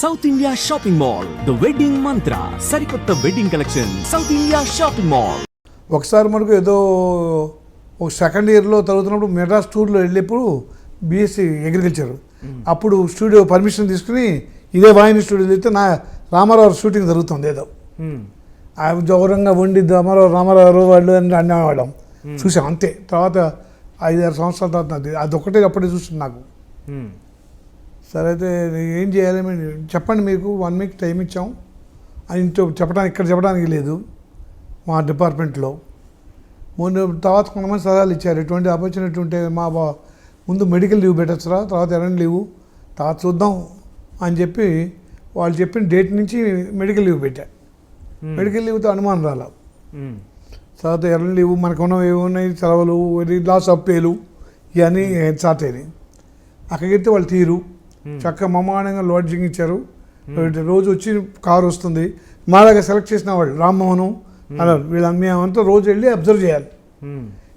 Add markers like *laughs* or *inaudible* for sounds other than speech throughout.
South India shopping mall the wedding Mantra సరికొత్త wedding collection South India shopping mall ఒకసారి మనకు ఏదో ఒక సెకండ్ ఇయర్లో చదువుతున్నప్పుడు మెడ్రాస్ టూర్లో వెళ్ళేప్పుడు బీఎస్సీ అగ్రికల్చర్ అప్పుడు స్టూడియో పర్మిషన్ తీసుకుని ఇదే వాహిని స్టూడియోలో అయితే నా రామారావు షూటింగ్ జరుగుతుంది ఏదో. ఆ గౌరవంగా వండి రామారావు రామారావు వాళ్ళు అని అనేవాళ్ళం చూసాం అంతే. తర్వాత ఐదారు సంవత్సరాల తర్వాత అది అదొకటే అప్పుడే చూసింది నాకు. సరే అయితే ఏం చేయాలి? మీరు చెప్పండి మీకు. వన్ వీక్ టైం ఇచ్చాం. అని ఇంట్లో చెప్పడానికి ఇక్కడ చెప్పడానికి లేదు మా డిపార్ట్మెంట్లో. ముందు తర్వాత కొంతమంది సలహాలు ఇచ్చారు. ఎటువంటి ఆపర్చునిటీ ఉంటే మా బా ముందు మెడికల్ లీవ్ పెట్టచ్చురా తర్వాత ఎరండి లీవ్ తర్వాత చూద్దాం అని చెప్పి వాళ్ళు చెప్పిన డేట్ నుంచి మెడికల్ లీవ్ పెట్టా. మెడికల్ లీవ్తో అనుమానం రాల. తర్వాత ఎర్రని లీవ్ మనకు ఉన్నవి ఏమి ఉన్నాయి సెలవులు లాస్ ఆఫ్ పేలు ఇవన్నీ స్టార్ట్ అయినాయి. అక్కడికి వెళ్తే వాళ్ళు తీరు. చక్కగా మమానంగా లాడ్జింగ్ ఇచ్చారు. రోజు వచ్చి కారు వస్తుంది. మాలాగా సెలెక్ట్ చేసిన వాళ్ళు రామ్మోహను అలా వీళ్ళ మేమంతా రోజు వెళ్ళి అబ్జర్వ్ చేయాలి.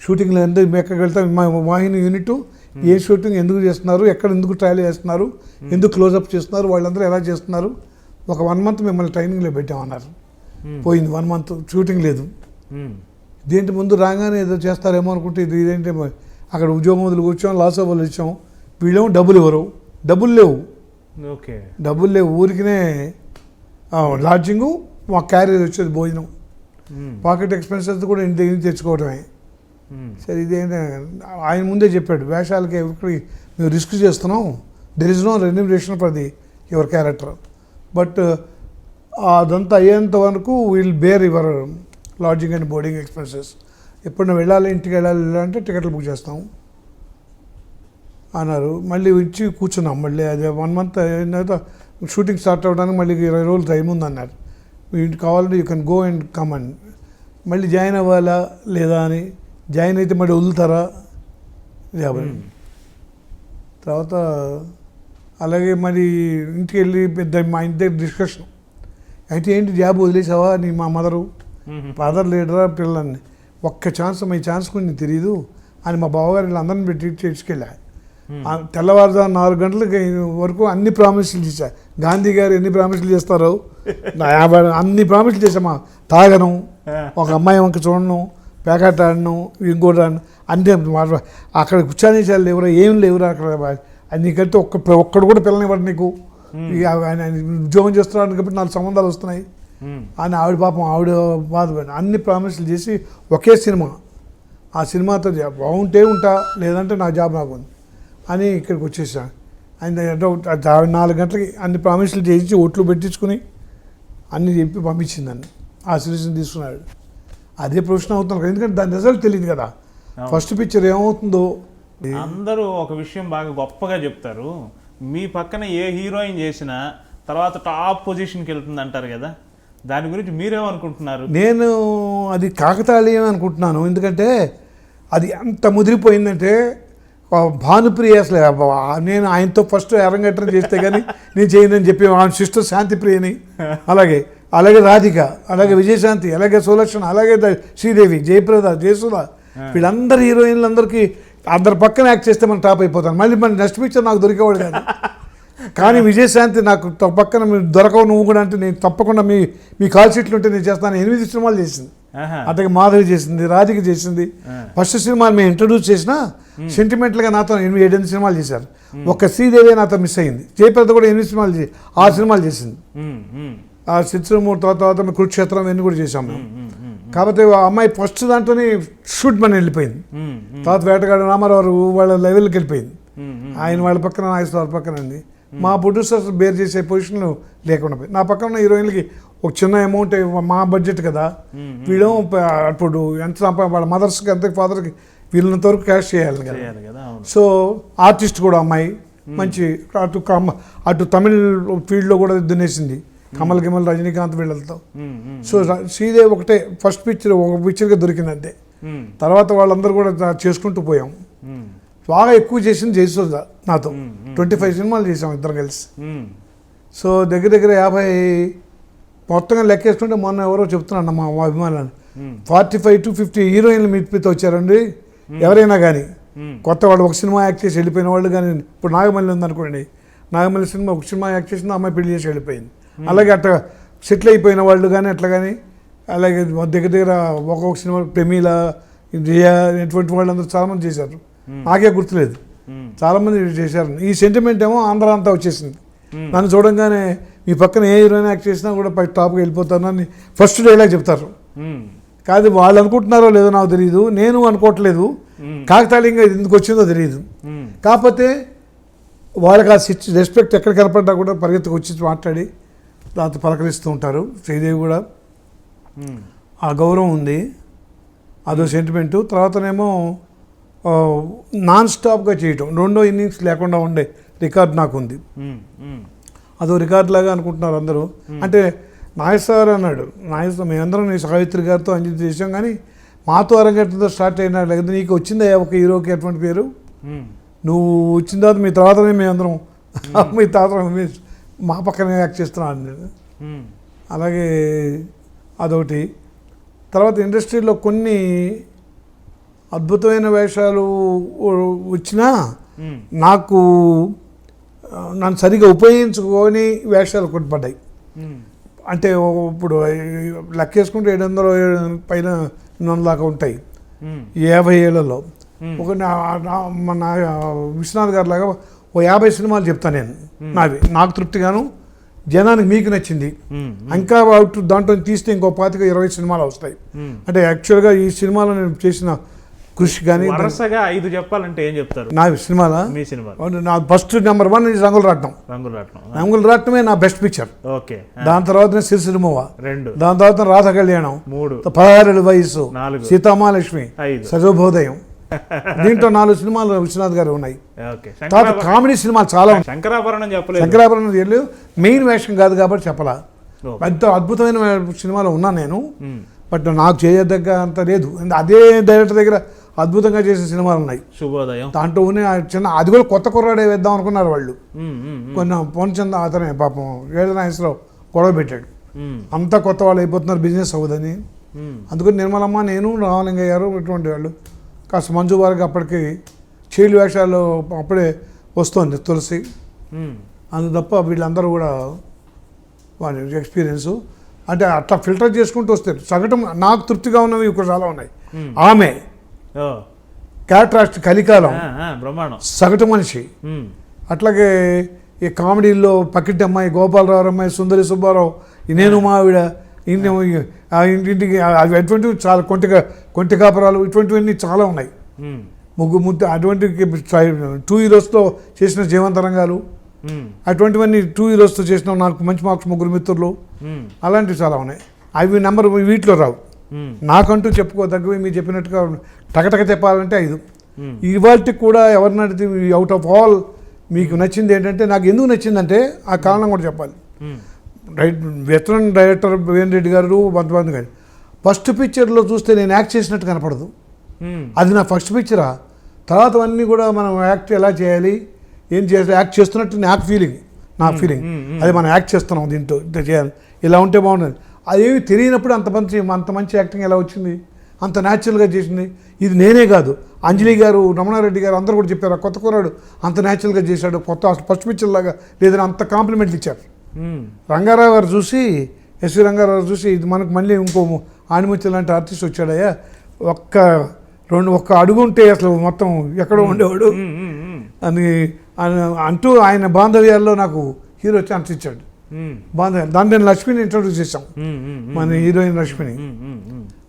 షూటింగ్లో ఎందుకు ఎక్కడికి వెళ్తాం? మా వాహిని యూనిట్ ఏ షూటింగ్ ఎందుకు చేస్తున్నారు? ఎక్కడ ఎందుకు ట్రయల్ చేస్తున్నారు? ఎందుకు క్లోజప్ చేస్తున్నారు? వాళ్ళందరూ ఎలా చేస్తున్నారు? ఒక వన్ మంత్ మిమ్మల్ని ట్రైనింగ్లో పెట్టామన్నారు. పోయింది వన్ మంత్ షూటింగ్ లేదు. దేంటి ముందు రాగానే ఏదో చేస్తారేమో అనుకుంటే ఇది ఇదేంటి? అక్కడ ఉద్యోగం వదిలి కూర్చోం లాస్ అవ్వాలి ఇచ్చాం. వీళ్ళేమో డబ్బులు ఇవ్వరు. డబ్బులు లేవు. ఓకే. డబ్బులు లేవు. ఊరికినే లాడ్జింగు మా క్యారియర్ వచ్చేది భోజనం. పాకెట్ ఎక్స్పెన్సెస్ కూడా ఇంటి దగ్గర నుంచి తెచ్చుకోవడమే సరే ఇదేంటి ఆయన ముందే చెప్పాడు వేషాలకి ఎవరికి మేము రిస్క్ చేస్తున్నాం. There is no remuneration for the your character but అదంతా అయ్యేంత వరకు will bear your lodging and boarding expenses ఎప్పుడైనా వెళ్ళాలి ఇంటికి వెళ్ళాలి వెళ్ళాలంటే టికెట్లు బుక్ చేస్తాం. అన్నారు. మళ్ళీ వచ్చి కూర్చున్నాం. మళ్ళీ అదే వన్ మంత్ అయిన తర్వాత షూటింగ్ స్టార్ట్ అవ్వడానికి మళ్ళీ ఇరవై రోజులు టైం ఉంది అన్నారు మీ ఇంటికి కావాలంటే you can go and come and మళ్ళీ జాయిన్ అవ్వాలా లేదా అని జాయిన్ అయితే మళ్ళీ వదులుతారా? అని. తర్వాత అలాగే మరి ఇంటికి వెళ్ళి పెద్ద మా ఇంటి దగ్గర డిస్కషన్ అయితే ఏంటి జాబ్ వదిలేసావా నీ మా మదరు? ఫాదర్ లీడరా పిల్లల్ని. ఒక్క ఛాన్స్ మీ ఛాన్స్ కూడా నీకు తెలియదు అని మా బావగారు వీళ్ళందరిని పెట్టి తీసుకెళ్ళా. ఆ తెల్లవారుజాము నాలుగు గంటలకి వరకు అన్ని ప్రామిసులు చేశా. గాంధీ గారు ఎన్ని ప్రామిసులు చేస్తారో? *laughs* యాభై అన్ని ప్రామిసులు చేసామా తాగను ఒక అమ్మాయి వంక చూడను పేకాట ఆడను ఇంకోటి ఆడను అన్ని అక్కడ కూర్చొని లేవురా ఏం లేవురా అక్కడ నీకంటే ఒక్క ఒక్కడు కూడా పిల్లనివ్వడు నీకు. ఆయన ఉద్యోగం చేస్తున్నాడు కాబట్టి నాలుగు సంబంధాలు వస్తున్నాయి. అని ఆవిడ పాపం ఆవిడ బాధపడి అన్ని ప్రామిసులు చేసి ఒకే సినిమా. ఆ సినిమాతో బాగుంటే ఉంటా లేదంటే నా జాబ్ నాకు ఉంది అని ఇక్కడికి వచ్చేసా. ఆయన ఆ నాలుగు గంటలకి అన్ని ప్రామిసులు చేయించి ఓట్లు పెట్టించుకుని అన్ని చెప్పి పంపించింది నన్ను. ఆ సిరీస్ని తీసుకున్నాడు. అదే ప్రొఫెషన్ అవుతున్నాను ఎందుకంటే దాని రిజల్ట్ తెలియదు కదా. ఫస్ట్ పిక్చర్ ఏమవుతుందో? అందరూ ఒక విషయం బాగా గొప్పగా చెప్తారు. మీ పక్కన ఏ హీరోయిన్ చేసినా తర్వాత టాప్ పొజిషన్కి వెళ్తుంది అంటారు కదా. దాని గురించి మీరేమనుకుంటున్నారు? నేను అది కాకతాళీయం అనుకుంటున్నాను. ఎందుకంటే అది ఎంత ముదిరిపోయిందంటే భానుప్రియ అసలు నేను ఆయనతో ఫస్ట్ అరంగేట్రం చేస్తే కానీ నేను చేయనని చెప్పి ఆమె సిస్టర్ శాంతిప్రియని. అలాగే అలాగే రాధిక అలాగే విజయశాంతి అలాగే సులక్షణ అలాగే శ్రీదేవి జయప్రద జయసుధ. వీళ్ళందరు హీరోయిన్లందరికీ అందరి పక్కన యాక్ట్ చేస్తే మనం టాప్ అయిపోతాను మళ్ళీ మన నెక్స్ట్ పిక్చర్ నాకు దొరికేవాడు కాదు. కానీ విజయశాంతి నాకు పక్కన మీరు దొరకవు నువ్వు కూడా అంటే నేను తప్పకుండా మీ మీ కాల్ షీట్లు ఉంటే నేను చేస్తాను. ఎనిమిది సినిమాలు చేసింది. అతనికి మాధవి చేసింది రాధిక చేసింది. ఆ. ఫస్ట్ సినిమా మేము ఇంట్రడ్యూస్ చేసిన సెంటిమెంటల్గా నాతో ఎనిమిది ఏడెనిమిది సినిమాలు చేశారు. ఒక్క శ్రీదేవి నాతో మిస్ అయింది. జయప్రద కూడా ఎనిమిది సినిమాలు చేసి ఆరు సినిమాలు చేసింది. ఆ చిత్రమూర్తి తర్వాత కురుక్షేత్రం ఇవన్నీ కూడా చేసాం మేము. ఆ అమ్మాయి ఫస్ట్ దాంట్లోనే షూట్ మన వెళ్ళిపోయింది. తర్వాత వేటగాడు రామారావు వాళ్ళ లెవెల్కి వెళ్ళిపోయింది. ఆయన వాళ్ళ పక్కన నాగేశ్వర పక్కన ఉంది మా ప్రొడ్యూసర్స్ బేర్ చేసే పొజిషన్లు లేకుండా పోయి నా పక్కన ఉన్న హీరోయిన్లకి ఒక చిన్న అమౌంట్ మా బడ్జెట్ కదా. వీళ్ళు అప్పుడు ఎంత వాళ్ళ మదర్స్కి ఎంత ఫాదర్కి వీళ్ళంత వరకు క్యాష్ చేయాలి కదా. సో ఆర్టిస్ట్ కూడా అమ్మాయి. మంచి అటు కమ అటు తమిళ్ ఫీల్డ్లో కూడా దున్నేసింది. కమల్ గిమల్ రజనీకాంత్ వీళ్ళతో. సో శ్రీదేవి ఒకటే ఫస్ట్ పిక్చర్ ఒక పిక్చర్గా దొరికింది అంతే. తర్వాత వాళ్ళందరూ కూడా చేసుకుంటూ పోయాం. బాగా ఎక్కువ చేసింది జయసుధ నాతో. ట్వంటీ ఫైవ్ సినిమాలు చేసాం ఇద్దరం కలిసి. సో దగ్గర దగ్గర యాభై మొత్తంగా లెక్కేసుకుంటే మొన్న ఎవరో చెప్తున్నాను మా మా అభిమానులు um, forty five to fifty హీరోయిన్లు మీతో వచ్చారండి. ఎవరైనా కానీ కొత్త వాళ్ళు ఒక సినిమా యాక్ట్ చేసి వెళ్ళిపోయిన వాళ్ళు కానీ ఇప్పుడు నాగమల్లి ఉందనుకోండి. నాగమల్లి సినిమా ఒక సినిమా యాక్ట్ చేసింది అమ్మాయి పెళ్ళి చేసి వెళ్ళిపోయింది. అలాగే అట్లా సెటిల్ అయిపోయిన వాళ్ళు కానీ అట్లా కానీ అలాగే దగ్గర దగ్గర ఒక్కొక్క సినిమా ప్రమీల రియా ఇటువంటి వాళ్ళందరూ చాలామంది చేశారు. నాకే గుర్తులేదు. మ్మ్. చాలామంది చేశారు ఈ సెంటిమెంట్ ఏమో ఆంధ్ర అంతా వచ్చేసింది. మ్మ్. నన్ను చూడంగానే మీ పక్కన ఏ హీరోయిన్ యాక్ట్ చేసినా కూడా పై టాప్కి వెళ్ళిపోతానని ఫస్ట్ డైలాగ్ చెప్తారు. కాదు వాళ్ళు అనుకుంటున్నారో లేదో నాకు తెలియదు నేను అనుకోవట్లేదు. కాకతాళీయంగా ఇది ఎందుకు వచ్చిందో తెలియదు. కాకపోతే వాళ్ళకి ఆ సిచ్ రెస్పెక్ట్ ఎక్కడ కనపడ్డా కూడా పరిగెత్తుకు వచ్చి మాట్లాడి దాంతో పలకరిస్తూ ఉంటారు. శ్రీదేవి కూడా. ఆ గౌరవం ఉంది. అదో సెంటిమెంటు తర్వాతనేమో నాన్ స్టాప్గా చేయటం. రెండో ఇన్నింగ్స్ లేకుండా ఉండే రికార్డ్ నాకు ఉంది మ్మ్. మ్మ్. అదో రికార్డ్ లాగా అనుకుంటున్నారు అందరూ. అంటే నాగేశ్ సార్ అన్నాడు. సార్ మేమందరం నీ సావిత్రి గారితో అంజలి చేసాం కానీ మాతో అరంగేట్లతో స్టార్ట్ అయినా లేదా. నీకు వచ్చిందా ఒక హీరోకి ఎటువంటి పేరు. నువ్వు వచ్చిన తర్వాత మీ తర్వాతనే మేమందరం *laughs* మీ తర్వాత మీ- మా పక్కనే యాక్ట్ చేస్తున్నాను నేను. అలాగే అదొకటి. తర్వాత ఇండస్ట్రీలో కొన్ని అద్భుతమైన వేషాలు వచ్చినా. నాకు నన్ను సరిగా ఉపయోగించుకొని వేషాలు కొన్ని పడ్డాయి. అంటే ఇప్పుడు లెక్కేసుకుంటే ఏడు వందలు ఏడు పైన దాకా ఉంటాయి యాభై ఏళ్ళలో మ్మ్. ఒక నా విశ్వనాథ్ గారి లాగా ఓ యాభై సినిమాలు చెప్తాను నేను నావి నాకు తృప్తిగాను జనానికి మీకు నచ్చింది. ఇంకా దాంట్లో తీస్తే ఇంకో పాతిక ఇరవై సినిమాలు వస్తాయి. అంటే యాక్చువల్గా ఈ సినిమాలో నేను చేసిన కృషి కానీ వరుసగా ఐదు చెప్పాలంటే ఏం చెప్తారు? నా సినిమాల? మీ సినిమా నా first number one Rangulu Ratnam. Rangulu రాట్నం. రంగులు రాట్నమే నా బెస్ట్ పిక్చర్ ఓకే. దాని తర్వాత సిరిసిరిమోవ రెండు. దాని తర్వాత రాధ కళ్యాణం. మూడు. పదహారేళ్ళ వయసు నాలుగు. సీతామాలక్ష్మి ఐదు. సజోబోదయం *laughs* దీంట్లో నాలుగు సినిమాలు విశ్వనాథ్ గారు ఉన్నాయి. తర్వాత కామెడీ సినిమాలు చాలా ఉన్నాయి. శంకరాభరణం చెప్పలేదు. శంకరాభరణం తెలియదు మెయిన్ వేషం కాదు కాబట్టి చెప్పలా. పెద్ద అద్భుతమైన సినిమాలో ఉన్నా నేను. బట్ నాకు చేయదగ్గ అంత లేదు. అదే డైరెక్టర్ దగ్గర అద్భుతంగా చేసిన సినిమాలు ఉన్నాయి శుభోదయం దాంట్లో ఉన్న ఆ చిన్న అది కూడా కొత్త కుర్రాడే వేద్దాం అనుకున్నారు వాళ్ళు. కొన్ని పొన్చంద అతనే పాపం వేదనాయసరావు గొడవ పెట్టాడు. అంతా కొత్త వాళ్ళు అయిపోతున్నారు బిజినెస్ అవ్వదని. అందుకని నిర్మలమ్మ నేను రామలింగయ్య గారు ఇటువంటి వాళ్ళు కాస్త మంజు వారికి అప్పటికి చీలు వేషాలు అప్పుడే వస్తుంది తులసి. అందు తప్ప వీళ్ళందరూ కూడా వాళ్ళ ఎక్స్పీరియన్స్ అంటే అట్లా ఫిల్టర్ చేసుకుంటూ వస్తారు సగటు నాకు తృప్తిగా ఉన్నవి ఇక్కడ చాలా ఉన్నాయి. ఆమె. క్యాట్రాస్ట్ కలికాలం బ్రహ్మాండం సగటు మనిషి. అట్లాగే ఈ కామెడీల్లో పక్కింటి అమ్మాయి గోపాలరావు అమ్మాయి సుందరి సుబ్బారావు నేను మా ఆవిడ ఇంటింటికి అవి అటువంటివి చాలా కొంటి కొంటి కాపురాలు ఇటువంటివన్నీ చాలా ఉన్నాయి. ముగ్గు ముద్దు అటువంటి టూ హీరోస్తో చేసిన జీవంతరంగాలు మ్మ్. అటువంటివన్నీ టూ హీరోస్తో చేసిన నాకు మంచి మార్క్స్ ముగ్గురు మిత్రులు. అలాంటివి చాలా ఉన్నాయి అవి నెంబర్ వీటిలో రావు. నాకంటూ చెప్పుకోదగ్గవి మీరు చెప్పినట్టుగా టకటక చెప్పాలంటే ఐదు. ఇవాళకి కూడా ఎవరిని అడిగితే అవుట్ ఆఫ్ ఆల్ మీకు నచ్చింది ఏంటంటే నాకు ఎందుకు నచ్చిందంటే ఆ కారణం కూడా చెప్పాలి. Right veteran director Venu Reddy garu కొంతమంది కానీ ఫస్ట్ పిక్చర్లో చూస్తే నేను యాక్ట్ చేసినట్టు కనపడదు. మ్మ్. అది నా ఫస్ట్ పిక్చరా తర్వాత అన్నీ కూడా మనం యాక్ట్ ఎలా చేయాలి ఏం చేయాలి యాక్ట్ చేస్తున్నట్టు నాకు ఫీలింగ్ నా ఫీలింగ్. అది మనం యాక్ట్ చేస్తున్నాం దీంట్లో ఇంత చేయాలి. ఇలా ఉంటే బాగుంటుంది. అదేమి తెలియనప్పుడు అంత మంచి అంత మంచి యాక్టింగ్ ఎలా వచ్చింది? అంత న్యాచురల్గా చేసింది? ఇది నేనే కాదు. అంజలి గారు రమణారెడ్డి గారు అందరూ కూడా చెప్పారు కొత్త కుర్రాడు అంత న్యాచురల్గా చేశాడు. కొత్త ఫస్ట్ పిక్చర్ లాగా లేదని అంత కాంప్లిమెంట్లు ఇచ్చారు. రంగారావు గారు చూసి ఎస్వి రంగారావు గారు చూసి ఇది మనకు మళ్ళీ ఇంకో ఆణిముత్యం లాంటి ఆర్టిస్ట్ వచ్చాడయ్యా. ఒక్క రెండు ఒక్క అడుగు ఉంటే అసలు మొత్తం ఎక్కడో ఉండేవాడు. అని- అంటూ ఆయన బాంధవ్యాల్లో నాకు హీరో ఛాన్స్ ఇచ్చాడు. మ్మ్. బాంధవ్యాలు దాన్ని నేను లక్ష్మిని ఇంట్రొడ్యూస్ చేశాం మ్మ్. మ్మ్. మన హీరోయిన్ లక్ష్మిని.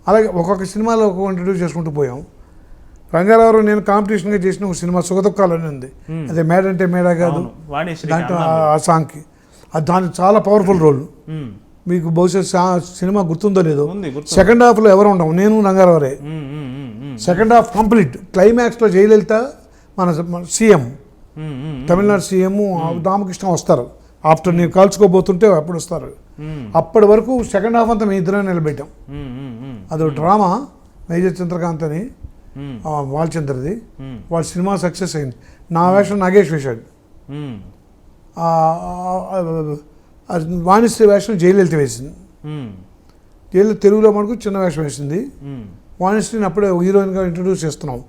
అలాగే ఒక్కొక్క సినిమాలో ఒక్కొక్క ఇంట్రొడ్యూస్ చేసుకుంటూ పోయాం రంగారావు నేను కాంపిటీషన్గా చేసిన ఒక సినిమా సుఖదుఖాలు అని ఉంది Hmm. అదే మేడ అంటే మేడ కాదు దాంట్లో. ఆ- సాంగ్కి అది దాని చాలా పవర్ఫుల్ రోల్. మీకు బహుశా సినిమా గుర్తుందో లేదో సెకండ్ హాఫ్లో ఎవరు ఉండవు నేను రంగారావురే. సెకండ్ హాఫ్ కంప్లీట్ క్లైమాక్స్లో జయలలిత మన సీఎం. తమిళనాడు సీఎం రామకృష్ణ వస్తారు ఆఫ్టర్ నేను కాల్చుకోబోతుంటే అప్పుడు వస్తారు. అప్పటి వరకు సెకండ్ హాఫ్ అంతా మేము ఇద్దరం నిలబెట్టాం. అదో డ్రామా. మేజర్ చంద్రకాంత్ అని మ్మ్. వాళ్ళ సినిమా సక్సెస్ అయింది. నా వేషం నాగేష్ వేశాడు. వాణిశ్రీ వేషం జయలలిత వేసింది. జయలలిత తెలుగులో మనకు చిన్న వేషం వేసింది. వాణిశ్రీని అప్పుడే హీరోయిన్గా ఇంట్రడ్యూస్ చేస్తున్నాం.